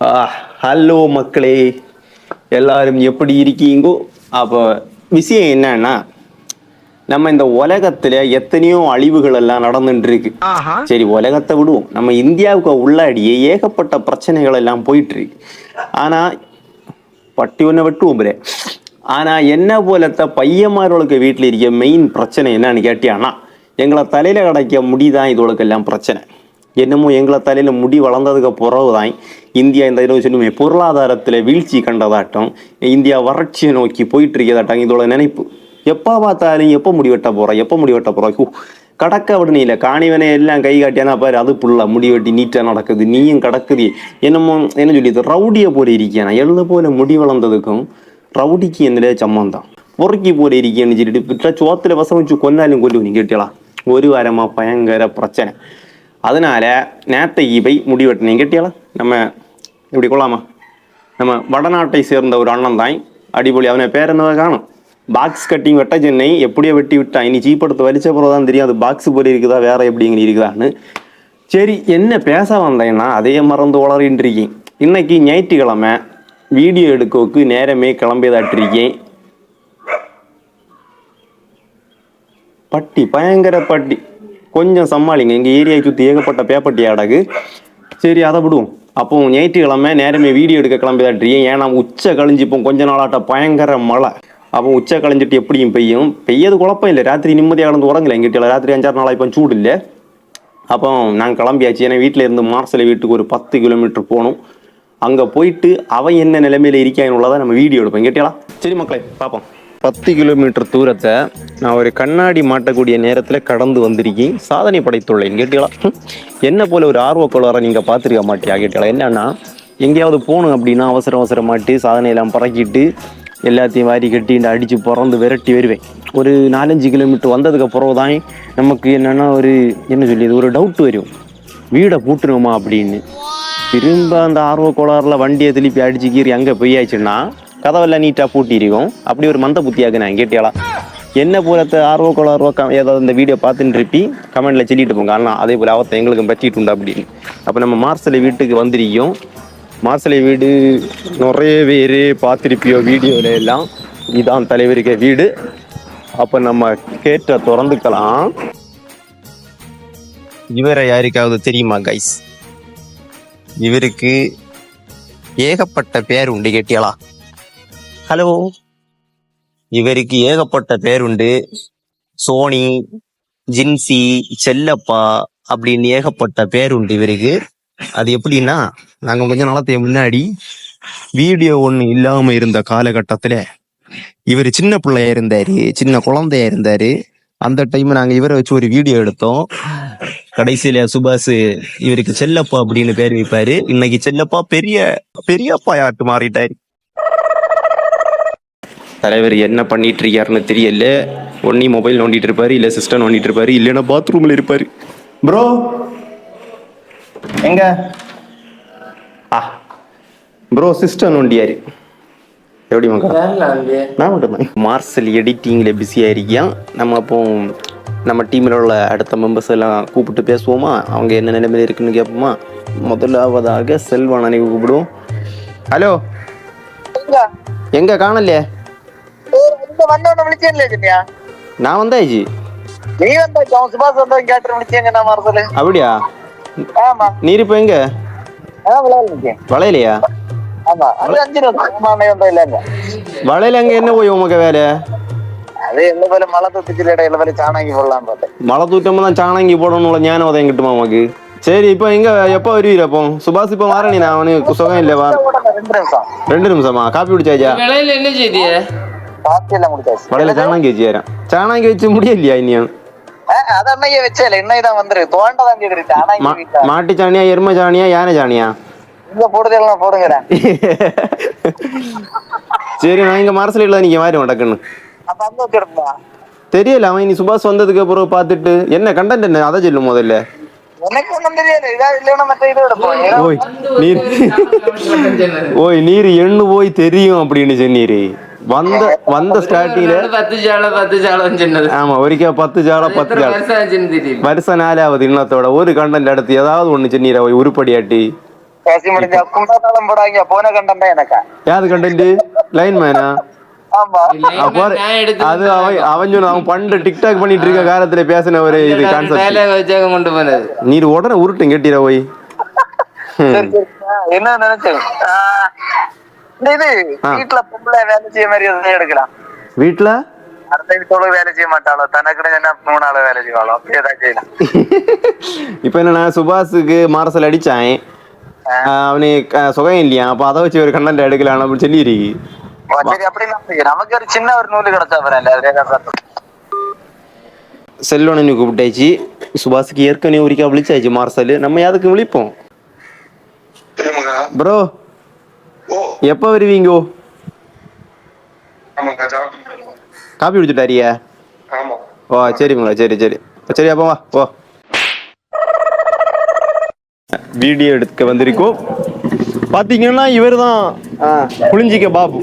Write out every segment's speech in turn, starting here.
Hello மக்களே. எல்லாரும் எப்படி இருக்கீங்கோ? அப்போ விஷயம் என்னன்னா நம்ம இந்த உலகத்துல எத்தனையோ அழிவுகள் எல்லாம் நடந்துட்டு இருக்கு சரி உலகத்தை விடுவோம். நம்ம இந்தியாவுக்கு உள்ளாடியே ஏகப்பட்ட பிரச்சனைகள் எல்லாம் போயிட்டு இருக்கு ஆனா பட்டி ஒன்றை வெட்டுவோம் பிரே. ஆனா என்ன போலத்த பையன்மார்களுக்கு வீட்டில் இருக்க மெயின் பிரச்சனை என்னன்னு கேட்டியானா எங்களை தலையில கிடைக்க முடிதான் இதுகளுக்கெல்லாம் பிரச்சனை. என்னமோ எங்களை தலையில முடி வளர்ந்ததுக்கு பிறகுதான் இந்தியா இந்த இருபது சொல்லுமே பொருளாதாரத்துல வீழ்ச்சி கண்டதாட்டம் இந்தியா வறட்சியை நோக்கி போயிட்டு இருக்கதாட்டம் இதோட நினைப்பு எப்போ பார்த்தாலும் எப்போ முடி வெட்ட போறோம் எப்போ முடி வெட்ட போறோம் ஹூ, கடக்க விடணியில காணிவனை எல்லாம் கை காட்டியானா பாரு அது புள்ள முடி வெட்டி நீட்டா நடக்குது நீயும் கடக்குது என்னமோ என்ன சொல்லிது ரவுடியை போல இருக்கியானா எழுத போல முடி வளர்ந்ததுக்கும் ரவுடிக்கு என்னலே சம்மந்தம் பொறுக்கி போல இருக்கேன்னு சொல்லிட்டு விட்ட சோத்துல வசம் வச்சு கொன்னாலும் கொல்லுவோம் நீ கேட்டலாம் ஒரு வாரமா பயங்கர பிரச்சனை அதனால நேத்தைக்கு போய் முடி வெட்டினேன் கேட்டியாளா நம்ம இப்படி கொள்ளாமா. நம்ம வடநாட்டை சேர்ந்த ஒரு அண்ணன் தான் அடிப்பொலி அவனை பேர் என்னவா காணும்? பாக்ஸ் கட்டிங் வெட்ட சென்னை எப்படியோ வெட்டி விட்டான். இனி சீப்படுத்த வலிச்ச பிறகு தான் தெரியும். அது பாக்ஸ் போல இருக்குதா வேற எப்படிங்க இருக்குதான்னு. சரி என்ன பேச வந்தேன்னா அதே மறந்து வளரின்றிருக்கேன் இன்னைக்கு ஞாயிற்றுக்கிழமை வீடியோ எடுக்கவுக்கு நேரமே கிளம்பியதாட்டிருக்கேன். பட்டி பயங்கர பட்டி. கொஞ்சம் சமாளிங்க. எங்கள் ஏரியாவை சுற்றி ஏகப்பட்ட பேப்பட்டி அடகு. சரி அதை விடுவோம். அப்போ ஞாயிற்றுக்கிழமை நேரமே வீடியோ எடுக்க கிளம்பிதாட்டிருக்கேன் ஏன்னா உச்ச கழிஞ்சிப்போம் கொஞ்ச நாளாட்ட பயங்கர மழை. அப்போ உச்ச கழிஞ்சிட்டு எப்படியும் பெய்யும். பெய்யது குழப்பம் இல்லை. ராத்திரி நிம்மதியாக கடந்து உறங்கல. எங்கிட்ட ராத்திரி அஞ்சாறு நாளாக இப்போ சூடு இல்லை. அப்போ நாங்கள் கிளம்பியாச்சு. ஏன்னா வீட்டில் இருந்து மார்சலை வீட்டுக்கு ஒரு பத்து கிலோமீட்டர் போகணும். அங்கே போயிட்டு அவன் என்ன நிலைமையில் இருக்கான்னு உள்ளதான் நம்ம வீடியோ எடுப்போம். கேட்டியாளா சரி மக்களே பார்ப்போம். பத்து கிலோமீட்டர் தூரத்தை நான் ஒரு கண்ணாடி மாட்டக்கூடிய நேரத்தில் கடந்து வந்திருக்கேன். சாதனை படைத்துள்ளேன். கேட்டீங்களா? என்ன போல ஒரு ஆர்வ கோளாறை நீங்கள் பார்த்துருக்க மாட்டியா? கேட்டீங்களா? என்னன்னா எங்கேயாவது போகணும் அப்படின்னா அவசர அவசரமாட்டு சாதனையெல்லாம் பறக்கிட்டு எல்லாத்தையும் வாரி கட்டி இந்த அடித்து பிறந்து விரட்டி வருவேன். ஒரு நாலஞ்சு கிலோமீட்டர் வந்ததுக்கு பிறகு தான் நமக்கு என்னென்னா ஒரு என்ன சொல்லியது ஒரு டவுட் வரும். வீடை பூட்டணுமா அப்படின்னு. திரும்ப அந்த ஆர்வ கோளாறுல வண்டியை திருப்பி அடிச்சு கீறி அங்கே போயாச்சுன்னா கதவெல்லாம் நீட்டாக பூட்டியிருக்கும். அப்படி ஒரு மந்த புத்தியாக நான் கேட்டியாலாம் என்ன போலத்த ஆர்வ கோளாறுவோ க ஏதாவது இந்த வீடியோ பார்த்துட்டு இருப்பி கமெண்ட்டில் சொல்லிட்டு போங்க. ஆனால் அதே போல் அவத்தை எங்களுக்கும் பற்றிட்டு உண்டு அப்படின்னு. அப்போ நம்ம மார்சலை வீட்டுக்கு வந்திருக்கோம். மார்சலை வீடு நிறைய பேர் பார்த்துருப்பியோ வீடியோவில் எல்லாம். இதான் தலைவருக்கு வீடு. அப்போ நம்ம கேட்ட திறந்துக்கலாம். இவரை யாருக்காவது தெரியுமா கைஸ் இவருக்கு ஏகப்பட்ட பேர் உண்டு கேட்டியாளா ஹலோ. இவருக்கு ஏகப்பட்ட பேர் உண்டு சோனி ஜின்சி செல்லப்பா அப்படின்னு ஏகப்பட்ட பேர் உண்டு இவருக்கு. அது எப்படின்னா நாங்க கொஞ்ச நாளத்துக்கு முன்னாடி வீடியோ ஒண்ணு இல்லாம இருந்த காலகட்டத்துல இவர் சின்ன பிள்ளையா இருந்தாரு சின்ன குழந்தையா இருந்தாரு. அந்த டைம் நாங்க இவரை வச்சு ஒரு வீடியோ எடுத்தோம். கடைசியில சுபாஷ் இவருக்கு செல்லப்பா அப்படின்னு பேர் வைப்பாரு. இன்னைக்கு செல்லப்பா பெரிய பெரியப்பா யாட்டு மாறிட்டாரு. தலைவர் என்ன பண்ணிட்டு இருக்காருன்னு தெரியல. ஒன்னி மொபைல் நோண்டிட்டு இருப்பாரு இல்ல சிஸ்டம் நோண்டிட்டு இருப்பாரு இல்லைன்னா பாத்ரூம்ல இருப்பாரு. ப்ரோ எங்க? ஆ. ப்ரோ சிஸ்டம் நோண்டியாரு. எப்படி மக்கா? நான் மட்டும் மார்சல் எடிட்டிங்கில் பிஸியாக இருக்கியான் நம்ம அப்போ நம்ம டீமில் உள்ள அடுத்த மெம்பர்ஸ் எல்லாம் கூப்பிட்டு பேசுவோமா? அவங்க என்ன நிலைமையில இருக்குன்னு கேட்போமா முதலாவதாக செல்வானனை கூப்பிடுவோம். ஹலோ எங்க? எங்க? காணலையே ഇപ്പൊ വന്നോണ്ട് വിളിച്ചല്ലേ ചിന്നിയാ ഞാൻ വന്നായി നീ വന്നാ ജോൺ സുഭാഷ് വന്നോ കേട്ടിട്ട് വിളിച്ചെങ്ങനെ മാർസല് അവിടെയാ ஆமா நீர் இப்ப எங்க வளையலையா வளையல அங்க என்ன போய் உமக்கு வேலை മഴ തൂറ്റുമ്പോ ചാണകി പോടണുള്ള ഞാൻ ഉദയം കിട്ടും നമുക്ക് ശരി ഇപ്പൊ ഇങ്ങ എപ്പോ വരും അപ്പൊ സുഭാഷ് ഇപ്പൊ മാറണി അവന് സുഖം ഇല്ല രണ്ട് നിമിഷമാ കാപ്പി കുടിച്ചാ இல்லை வீட்டா. மாட்டு சாணியா எருமை சாணியா யானை சாணியா? இங்க போடுதெல்லாம் போடுங்கடா. சரி நான் இங்க மரசலில் நீங்க மாறி டக்குன்னு. அப்ப அந்த வச்சிருப்பா. தெரியல அவன் இனி சுபாஷ் வந்ததுக்கு அப்புறம் பார்த்துட்டு. என்ன கண்டென்ட் என்ன? அதை சொல்லு முதல்ல. ஓய் நீர் எண்ணு போய் தெரியும் அப்படின்னு சொன்னீரு. வந்த வந்த ஸ்டார்டிங்ல பத்து சாலை பத்து சாலம் சொன்னது. ஆமா ஒரிக்கா பத்து ஜால பத்து எத்தனை ஜால. வருஷம் நாலாவது இன்னத்தோட ஒரு கண்டென்ட் எடுத்து ஏதாவது ஒண்ணு சொன்னீர உருப்படியாட்டி. பேசி முடிஞ்சா கும்பகாலம் போடாங்க போன கண்டா எனக்கா? யாரு கண்டென்ட் லைன் மேனா ஆமா நான் எடுத்து அது அவன் அவன் அவன் பண்டு டிக்டாக் பண்ணிட்டு இருக்க காலத்துல பேசின ஒரு இது கான்செப்ட் டைலாக் வச்சாக கொண்டு போனது. நீர் உடனே உருட்டும் கேட்டீரா போய்? சரி சரி. ஆ, என்ன நினைச்சேன்? இந்த இது. வீட்டுல பொம்பளை வேலை செய்ய மாதிரி எதுவும் எடுக்கலாம் வீட்டுல இப்ப என்னன்னா சுபாஷுக்கு மாரசல் அடிச்சான். அவனு சுகம் இல்லையா? அப்ப அதை வச்சு ஒரு கண்டென்ட் எடுக்கலாம் அப்படின்னு அப்படி நமக்கு ஒரு சின்ன ஒரு நூல் கிடைச்சா செல்வனு கூப்பிட்டாச்சு. சுபாஷுக்கு ஏற்கனவே ஒரிக்கா விழிச்சாச்சு மார்சல். நம்ம யாருக்கு விழிப்போம்? ப்ரோ எப்போ வருவீங்கோ? காப்பி குடிச்சுட்டாரியா ஆமா. ஓ சரிம்மா சரி சரி. சரி அப்போ வா ஓ வீடியோ எடுக்க வந்திருக்கோம். பாத்தீங்கன்னா இவர் தான் புளிஞ்சிக்க பாபு.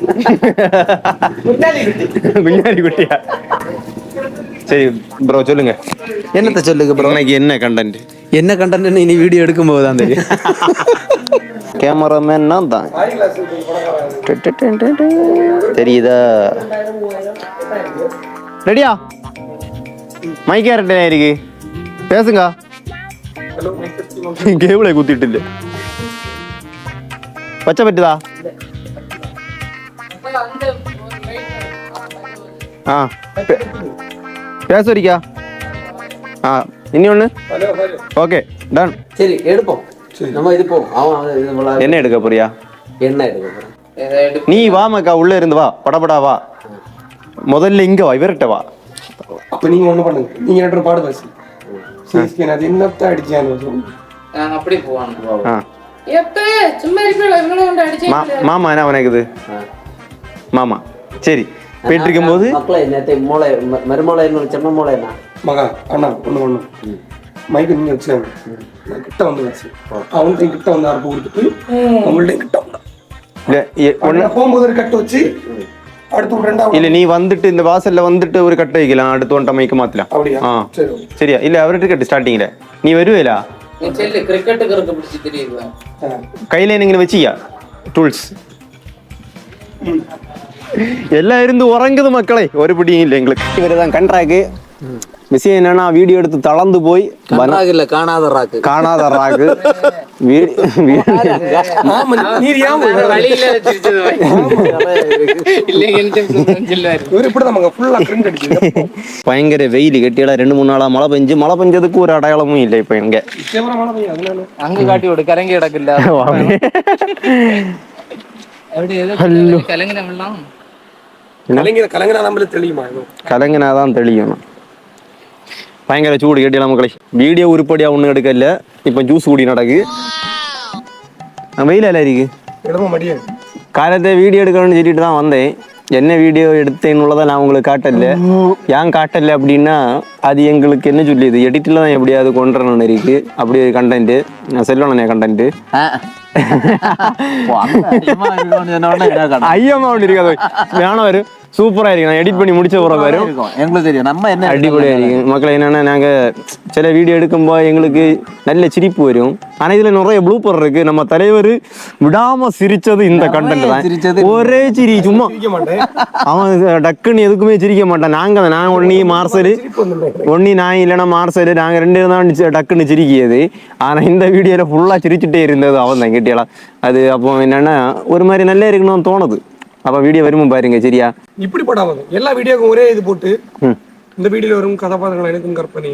குஞ்சாரி குட்டியா? சரி ப்ரோ சொல்லுங்க. என்னத்த சொல்லுங்க ப்ரோ இன்னைக்கு என்ன கண்டென்ட் என்ன கண்டென்ட் இனி வீடியோ எடுக்கும் போது தான் தெரியும். கேமராமேன் நான் தான் டு, டு, டு, டு, டு. தெரியுதா ரெடியா மைக் யார்கிட்ட இருக்கு பேசுங்க கேபிளை குத்திட்டு இல்ல பச்சை பட்டுதா ஆ பே- பேச வரிக்கா ஆ இனி ஒன்று ஓகே டன் சரி எடுப்போம் நம்ம இது போவோம் அவன் என்ன எடுக்க போறியா? என்ன எடுக்க எடுத்து நீ வா மக்கா உள்ள இருந்து வா. படபடா வா. முதல்ல இங்க வா இவர்கிட்ட வா. அப்ப நீங்க ஒண்ணு பண்ணுங்க. நீங்க ரெண்டு பாடு பேசு சிஎஸ்கே அது என்னத்த அடிச்சான்னு நாங்க அப்படி போவாங்க ஆ. எப்ப? சும்மா இருப்பீங்களா இவங்களும் கொண்டு அடிச்சு மா மாமா என்ன அவனுக்குது மாமா சரி. போயிட்டு இருக்கும்போது? மக்களை நேற்று மூளை மறுமூளை என்ன? செம்ம மூளை என்ன? மகா அண்ணா ஒண்ணு ஒண்ணு. மைக்கு நீங்க வச்சாங்க நான் கிட்ட வந்து வச்சு. அவன்கிட்ட கிட்ட வந்து அறுப்பு கொடுத்துட்டு அவங்கள்ட்ட கிட்ட வந்தான் போகும்போது ஒரு கட்டு வச்சு அடுத்து ஒரு ரெண்டாவது இல்ல நீ வந்துட்டு இந்த வாசல்ல வந்துட்டு ஒரு கட்டை வைக்கலாம் அடுத்து ஒன்றை மைக்க மாத்தலாம். சரியா? இல்ல அவர்கிட்ட கட்டு ஸ்டார்டிங்ல நீ வருவேலா. கையில நீங்க வச்சியா? டூல்ஸ் எல்லாம் இருந்து உறங்குது மக்களே. ஒரு பிடியும் இல்லை எங்களுக்கு. இவர் தான் கண்ட்ராக்கு விஷயம் என்னன்னா வீடியோ எடுத்து தளர்ந்து போய் இல்ல காணாத ராக்கு. காணாத ராகு வீ- வீ- ஆமா நீர் ஏன் ஒரு- வழியில வச்சிருச்சது. இல்லைங்க சொல்லுவாரு. இவர் இப்படிதான் மகா ஃபுல்லா பிரிண்ட் அடிச்சு பயங்கர வெயில் கட்டியெல்லாம் ரெண்டு மூணு நாளா மழை பெஞ்சு மழை பெஞ்சதுக்கு ஒரு அடையாளமும் இல்லை இப்ப அதனால. அங்க காட்டி விடு கரங்கி கிடக்குல்ல. அப்படி ஏதோ பயங்கர சூடு கேட்டியலாம் மக்களை. வீடியோ உருப்படியா ஒண்ணும் எடுக்கல. இப்ப ஜூஸ் கூடி நடக்கு. அஹ் வெயில் எல்லாம் இருக்கு. இடமா மடியாது காலத்தை வீடியோ எடுக்கணும்னு சொல்லிட்டு தான் வந்தேன். என்ன வீடியோ எடுத்தேன்னுள்ளதை நான் உங்களுக்கு காட்டல. ஏன் காட்டல அப்படின்னா அது எங்களுக்கு என்ன சொல்லியது? எடிட்டில் தான் எப்படியாவது கொண்டுறணும்னு இருக்கு. அப்படி ஒரு கண்டென்ட் நான் செல்லணும் கண்டென்ட் ஐயம்மா ஒன்று இருக்காது. வேணாம் வரும் சூப்பரா இருக்கு. நான் எடிட் பண்ணி முடிச்ச பிறகு வரும் எங்களுக்கு தெரியும். நம்ம என்ன அடிப்படையா இருக்கு. மக்களை என்னன்னா நாங்க சில வீடியோ எடுக்கும்போது எங்களுக்கு நல்ல சிரிப்பு வரும். ஆனா இதுல நிறைய ப்ளூப்பர் இருக்கு. நம்ம தலைவர் விடாம சிரிச்சது இந்த கண்டென்ட் தான். ஒரே சிரி சும்மா. அவன் டக்குன்னு எதுக்குமே சிரிக்க மாட்டான். நாங்க தான். நான் ஒன்னி மார்சல். ஒன்னி நான் இல்லைன்னா மார்சல். நாங்க ரெண்டு பேரும் தான் டக்குன்னு சிரிக்கியது ஆனா இந்த வீடியோல ஃபுல்லா சிரிச்சுட்டே இருந்தது அவன் தான் கிட்டியலாம் அது அப்போ என்னன்னா ஒரு மாதிரி நல்லா இருக்கணும்னு தோணுது. அப்ப வீடியோ வரும்போது பாருங்க சரியா? இப்படி போடாம எல்லா வீடியோக்கும் ஒரே இது போட்டு. இந்த வீடியோல வரும் கதாபாத்திரங்கள் எனக்கும் கற்பனை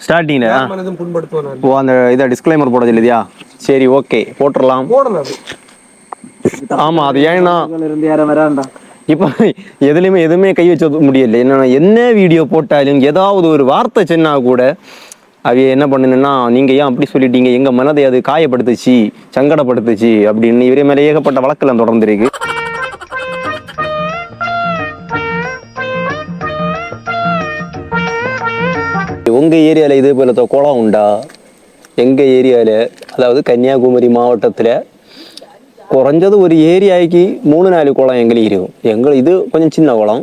ஸ்டார்டிங்ல மனதும் ஓ அந்த இதை டிஸ்க்ளைமர் போட சொல்லுதியா சரி ஓகே போட்டுடலாம். போடணும் அது. ஆமா அது ஏன்னா இருந்து யாரும் வராண்டா இப்போ எதுலையுமே எதுவுமே கை வச்ச முடியல. என்னன்னா என்ன வீடியோ போட்டாலும் ஏதாவது ஒரு வார்த்தை சொன்னா கூட அவைய என்ன பண்ணுன்னா நீங்க ஏன் அப்படி சொல்லிட்டீங்க? எங்க மனதை அது காயப்படுத்துச்சு சங்கடப்படுத்துச்சு அப்படின்னு இவரே மேல ஏகப்பட்ட வழக்கெல்லாம் தொடர்ந்து உங்கள் ஏரியாவில் இதே போல குளம் உண்டா? எங்கள் ஏரியாவில் அதாவது கன்னியாகுமரி மாவட்டத்தில் குறைஞ்சது ஒரு ஏரியாய்க்கு மூணு நாலு குளம் எங்களுக்கு இருக்கும். எங்கள் இது கொஞ்சம் சின்ன குளம்.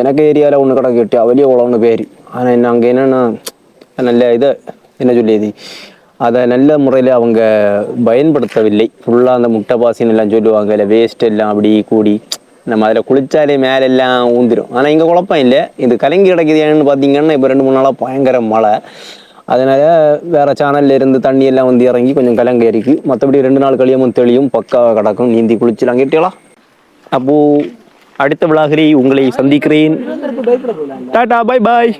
எனக்கு ஏரியாவில் ஒன்று கடை கட்டி வெளிய குளம்னு பேர். ஆனால் என்ன அங்கே என்னென்னா நல்ல இது என்ன சொல்லியது? அதை நல்ல முறையில் அவங்க பயன்படுத்தவில்லை. ஃபுல்லாக அந்த முட்டை பாசின்னு எல்லாம் சொல்லுவாங்க இல்லை வேஸ்ட் எல்லாம் அப்படி கூடி. நம்ம அதில் குளிச்சாலே மேலெல்லாம் ஊந்திரும். ஆனால் இங்கே குழப்பம் இல்லை. இது கலங்கி கிடக்குது ஏன்னு பார்த்தீங்கன்னா இப்போ ரெண்டு மூணு நாளாக பயங்கர மழை. அதனால வேற சேனல்ல இருந்து தண்ணி எல்லாம் வந்து இறங்கி கொஞ்சம் கலங்கி இருக்கு. மற்றபடி ரெண்டு நாள் கழியமும் தெளியும் பக்காவாக கிடக்கும். நீந்தி குளிச்சுலாம் கேட்டீங்களா? அப்போ அடுத்த விழாகரி உங்களை சந்திக்கிறேன். Tata bye bye